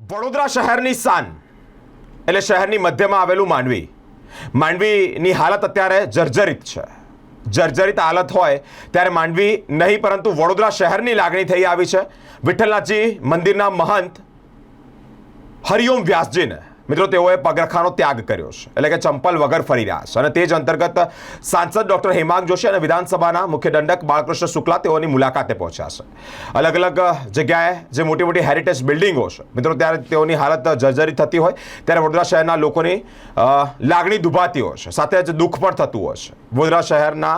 વડોદરા શહેરની શાન એટલે શહેરની મધ્યમાં આવેલું માંડવી. માંડવીની હાલત અત્યારે જર્જરિત છે. જર્જરિત હાલત હોય ત્યારે માંડવી નહીં, પરંતુ વડોદરા શહેરની લાગણી થઈ આવી છે. વિઠ્ઠલનાથજી મંદિરના મહંત હરિઓમ વ્યાસજીને મિત્રો, તેઓએ પગરખાનો ત્યાગ કર્યો છે. એટલે કે ચંપલ વગર ફરી રહ્યા છે. અને તે જ અંતર્ગત સાંસદ ડોક્ટર હેમાંગ જોશી અને વિધાનસભાના મુખ્ય દંડક બાળકૃષ્ણ શુક્લા તેઓની મુલાકાતે પહોંચ્યા છે. અલગ અલગ જગ્યાએ જે મોટી મોટી હેરિટેજ બિલ્ડિંગો છે. મિત્રો, ત્યારે તેઓની હાલત જર્જરી થતી હોય, ત્યારે વડોદરા શહેરના લોકોની લાગણી દુભાતી હોય છે. સાથે જ દુઃખ પણ થતું હોય છે. વડોદરા શહેરના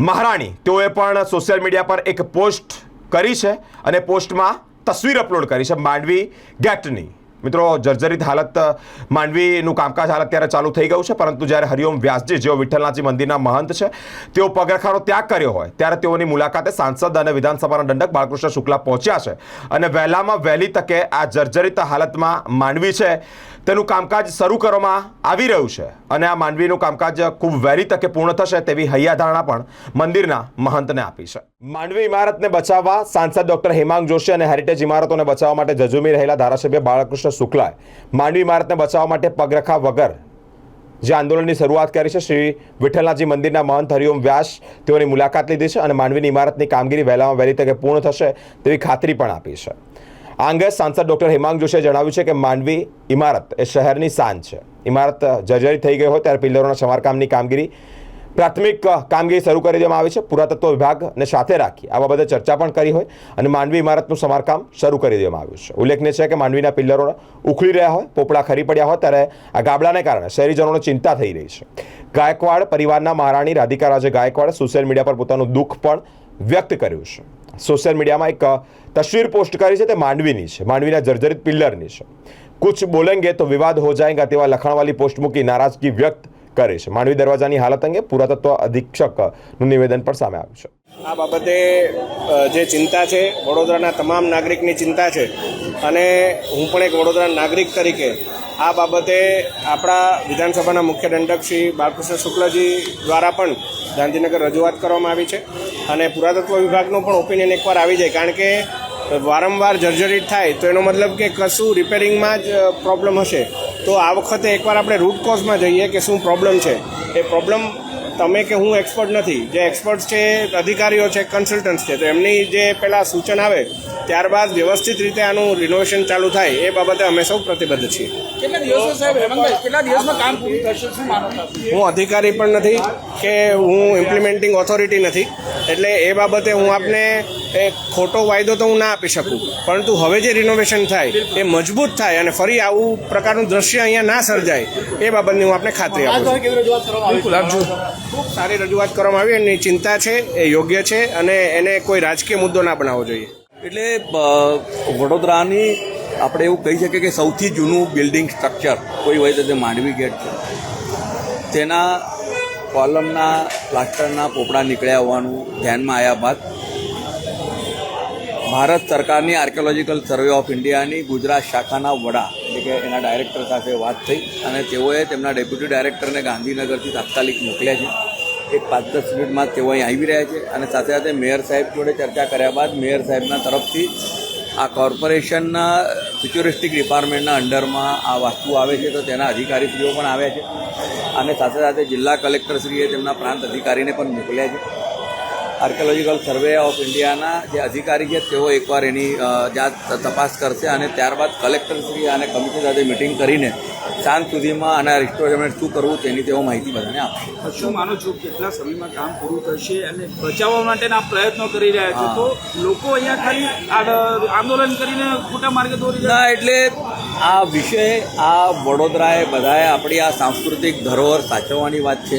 મહારાણી તેઓએ પણ સોશિયલ મીડિયા પર એક પોસ્ટ કરી છે અને પોસ્ટમાં તસવીર અપલોડ કરી છે માંડવી ગેટની. મિત્રો, જર્જરિત હાલત માંડવીનું કામકાજ હાલ અત્યારે ચાલુ થઈ ગયું છે, પરંતુ જ્યારે હરિઓમ વ્યાસજી, જેઓ વિઠ્ઠલનાથજી મંદિરના મહંત છે, તેઓ પગરખાનો ત્યાગ કર્યો હોય, ત્યારે તેઓની મુલાકાતે સાંસદ અને વિધાનસભાના દંડક બાળકૃષ્ણ શુક્લા પહોંચ્યા છે. અને વહેલામાં વહેલી તકે આ જર્જરિત હાલતમાં માંડવી છે, તેનું કામકાજ શરૂ કરવામાં આવી રહ્યું છે. અને આ માંડવીનું કામકાજ ખૂબ વહેલી તકે પૂર્ણ થશે તેવી હૈયાધારણા પણ મંદિરના મહંતને આપી છે. માંડવી ઇમારતને બચાવવા સાંસદ ડોક્ટર હેમાંગ જોશી અને હેરિટેજ ઇમારતોને બચાવવા માટે જજુમી રહેલા ધારાસભ્ય બાળકૃષ્ણ શુક્લાએ. માંડવી ઇમારતને બચાવવા માટે પગરખા વગર જે આંદોલનની શરૂઆત કરી છે, શ્રી વિઠ્ઠલનાથજી મંદિરના મહંત હરિઓમ વ્યાસ, તેઓની મુલાકાત લીધી છે અને માંડવીની ઇમારતની કામગીરી વહેલામાં વહેલી તકે પૂર્ણ થશે તેવી ખાતરી પણ આપી છે. આ અંગે સાંસદ ડોક્ટર હેમાંગ જોશીએ જણાવ્યું છે કે માંડવી ઇમારત એ શહેરની શાન છે. ઇમારત જર્જરી થઈ ગઈ હોય ત્યારે પિલ્લરોના સમારકામની કામગીરી પ્રાથમિક કામગીરી શરૂ કરી દેવામાં આવી છે. પુરાતત્વ વિભાગને સાથે રાખી આ બાબતે ચર્ચા પણ કરી હોય અને માંડવી ઇમારતનું સમારકામ શરૂ કરી દેવામાં આવ્યું છે. ઉલ્લેખનીય છે કે માંડવીના પિલ્લરો ઉખડી રહ્યા હોય, પોપડા ખરી પડ્યા હોય ત્યારે આ ગાબડાને કારણે શહેરીજનોને ચિંતા થઈ રહી છે. ગાયકવાડ પરિવારના મહારાણી રાધિકા રાજે ગાયકવાડે સોશિયલ મીડિયા પર પોતાનું દુઃખ પણ વ્યક્ત કર્યું છે. સોશિયલ મીડિયામાં એક તસવીર પોસ્ટ કરી છે તે માંડવીની છે. માંડવીના જર્જરિત પિલ્લરની છે. કુછ બોલેંગે તો વિવાદ હો જાયગા તેવા લખાણવાળી પોસ્ટ મૂકી નારાજગી વ્યક્ત કરે છે. માંડવી દરવાજાની હાલત અંગે પુરાતત્વ અધિક્ષકનું નિવેદન પણ સામે આવ્યું છે. આ બાબતે જે ચિંતા છે, વડોદરાના તમામ નાગરિકની ચિંતા છે, અને હું પણ એક વડોદરા નાગરિક તરીકે આ બાબતે આપણા વિધાનસભાના મુખ્ય દંડક શ્રી બાલકૃષ્ણ શુક્લજી દ્વારા પણ ગાંધીનગર રજૂઆત કરવામાં આવી છે. અને પુરાતત્વ વિભાગનું પણ ઓપિનિયન એકવાર આવી જાય, કારણ કે વારંવાર જર્જરિત થાય, તો એનો મતલબ કે કશું રિપેરિંગમાં જ પ્રોબ્લેમ હશે. તો આ વખતે એકવાર આપણે રૂટ કોઝમાં જઈએ કે શું પ્રોબ્લેમ છે. એ પ્રોબ્લેમ તમે કે હું એક્સપર્ટ નથી. જે એક્સપર્ટ છે, અધિકારીઓ છે કન્સલ્ટન્ટ્સ છે, તો એમની જે પહેલાં સૂચન આવે ત્યારબાદ વ્યવસ્થિત રીતે આનું રિનોવેશન ચાલુ થાય એ બાબતે અમે સૌ પ્રતિબદ્ધ છીએ. કેટલા દિવસો સાહેબ હેમંતભાઈ કેટલા દિવસમાં કામ પૂરું થશે શું માનો હું અધિકારી પણ નથી કે હું ઇમ્પ્લિમેન્ટિંગ ઓથોરિટી નથી એટલે એ બાબતે હું આપને એ ખોટો વાયદો તો હું ના આપી શકું. પરંતુ હવે જે રિનોવેશન થાય એ મજબૂત થાય અને ફરી આવું પ્રકારનું દ્રશ્ય અહીંયા ના સર્જાય એ બાબતની હું આપને ખાતરી આપું આવી? ખૂબ સારી રજૂઆત કરવામાં આવી એની ચિંતા છે એ યોગ્ય છે અને એને કોઈ રાજકીય મુદ્દો ના બનાવવો જોઈએ. એટલે વડોદરાની આપણે એવું કહી શકીએ કે સૌથી જૂનું બિલ્ડિંગ સ્ટ્રક્ચર કોઈ હોય તો તે માંડવી ગેટ છે. તેના કોલમના, પ્લાસ્ટરના પોપડા નીકળ્યા હોવાનું ધ્યાનમાં આવ્યા બાદ ભારત સરકારની આર્કિયોલોજીકલ સર્વે ઓફ ઇન્ડિયાની ગુજરાત શાખાના વડા, એટલે કે એના ડાયરેક્ટર સાથે વાત થઈ અને તેઓએ તેમના ડેપ્યુટી ડાયરેક્ટરને ગાંધીનગરથી તાત્કાલિક મોકલ્યા છે. એક પાંચ દસ મિનિટમાં તેઓ અહીં આવી રહ્યા છે અને સાથે સાથે મેયર સાહેબ જોડે ચર્ચા કર્યા બાદ મેયર સાહેબના તરફથી આ કોર્પોરેશનના ફ્યુચરિસ્ટિક ડિપાર્ટમેન્ટના અંડરમાં આ વાસ્તુ આવે છે તો તેના અધિકારીશ્રીઓ પણ આવ્યા છે અને સાથે સાથે જિલ્લા કલેક્ટરશ્રીએ તેમના પ્રાંત અધિકારીને પણ મોકલ્યા છે. આર્કિયોલોજીકલ સર્વે ઓફ ઇન્ડિયાના જે અધિકારી છે તેઓ એકવાર એની જાત તપાસ કરશે અને ત્યારબાદ કલેક્ટરશ્રી અને કમિટી સાથે મિટિંગ કરીને સાંજ સુધીમાં આના રિસ્ટોરમેન્ટ શું કરવું તેની તેઓ માહિતી બધાને આપશે. શું માનો છો કેટલા સમયમાં કામ પૂરું થશે અને બચાવવા માટેના પ્રયત્નો કરી રહ્યા છે તો લોકો અહીંયા ખાલી આંદોલન કરીને ખોટા માર્ગે દોરી ના એટલે આ વિષય આ વડોદરાએ બધાએ આપણી આ સાંસ્કૃતિક ધરોહર સાચવવાની વાત છે.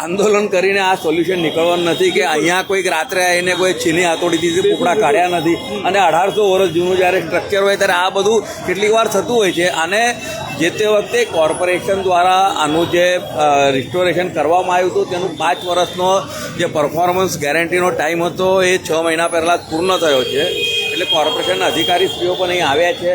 આંદોલન કરીને આ સોલ્યુશન નીકળવાનું નથી કે અહીંયા કોઈક રાત્રે આવીને કોઈ છીની હાથોડીથી પોપડા કાઢ્યા નથી. અને અઢારસો વર્ષ જૂનું જ્યારે સ્ટ્રક્ચર હોય ત્યારે આ બધું કેટલીક વાર થતું હોય છે. અને જે તે વખતે કોર્પોરેશન દ્વારા આનું જે રિસ્ટોરેશન કરવામાં આવ્યું હતું, તેનું પાંચ વર્ષનો જે પરફોર્મન્સ ગેરંટીનો ટાઈમ હતો, એ છ મહિના પહેલાં પૂર્ણ થયો છે. એટલે કોર્પોરેશનના અધિકારીશ્રીઓ પણ અહીં આવ્યા છે.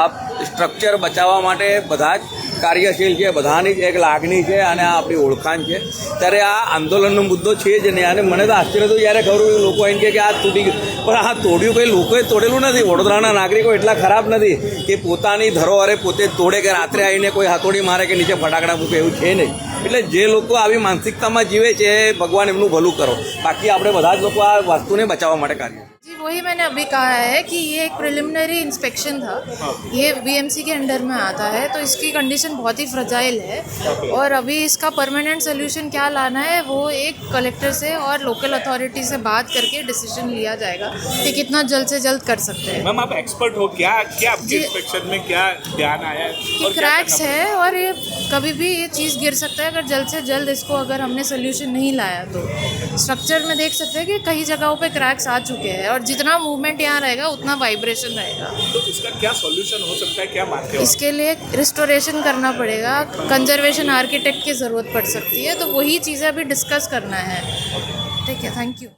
આ સ્ટ્રક્ચર બચાવવા માટે બધા જ કાર્યશીલ છે, બધાની જ એક લાગણી છે અને આ આપણી ઓળખાણ છે. ત્યારે આ આંદોલનનો મુદ્દો છે જ નહીં. અને મને તો આશ્ચર્ય તો જ્યારે ખરું લોકો એમ કે આ તૂટી ગયું. પણ આ તોડ્યું કંઈ લોકોએ તોડેલું નથી. વડોદરાના નાગરિકો એટલા ખરાબ નથી કે પોતાની ધરોહરે પોતે તોડે કે રાત્રે આવીને કોઈ હાથોડી મારે કે નીચે ફટાકડા મૂકે એવું છે નહીં. એટલે જે લોકો આવી માનસિકતામાં જીવે છે, ભગવાન એમનું ભલું કરો. બાકી આપણે બધા જ લોકો આ વસ્તુને બચાવવા માટે કાર્ય जी वही मैंने अभी कहा है कि ये एक प्रिलिमिनरी इंस्पेक्शन था। ये बीएमसी के अंडर में आता है तो इसकी कंडीशन बहुत ही फ्रजाइल है। और अभी इसका परमानेंट सोल्यूशन क्या लाना है वो एक कलेक्टर से और लोकल अथॉरिटी से बात करके डिसीज़न लिया जाएगा कि कितना जल्द से जल्द कर सकते हैं। मैम आप एक्सपर्ट हो क्या क्या आपके इंस्पेक्शन में क्या ध्यान आया है क्रैक्स है और ये कभी भी ये चीज़ गिर सकता है अगर जल्द से जल्द इसको अगर हमने सोल्यूशन नहीं लाया तो। स्ट्रक्चर में देख सकते हैं कि कई जगहों पे क्रैक्स आ चुके हैं और जितना मूवमेंट यहाँ रहेगा उतना वाइब्रेशन रहेगा। तो इसका क्या सोल्यूशन हो सकता है क्या मानते हो? इसके लिए रिस्टोरेशन करना पड़ेगा कंजर्वेशन आर्किटेक्ट की ज़रूरत पड़ सकती है तो वही चीज़ें अभी डिस्कस करना है। ठीक है थैंक यू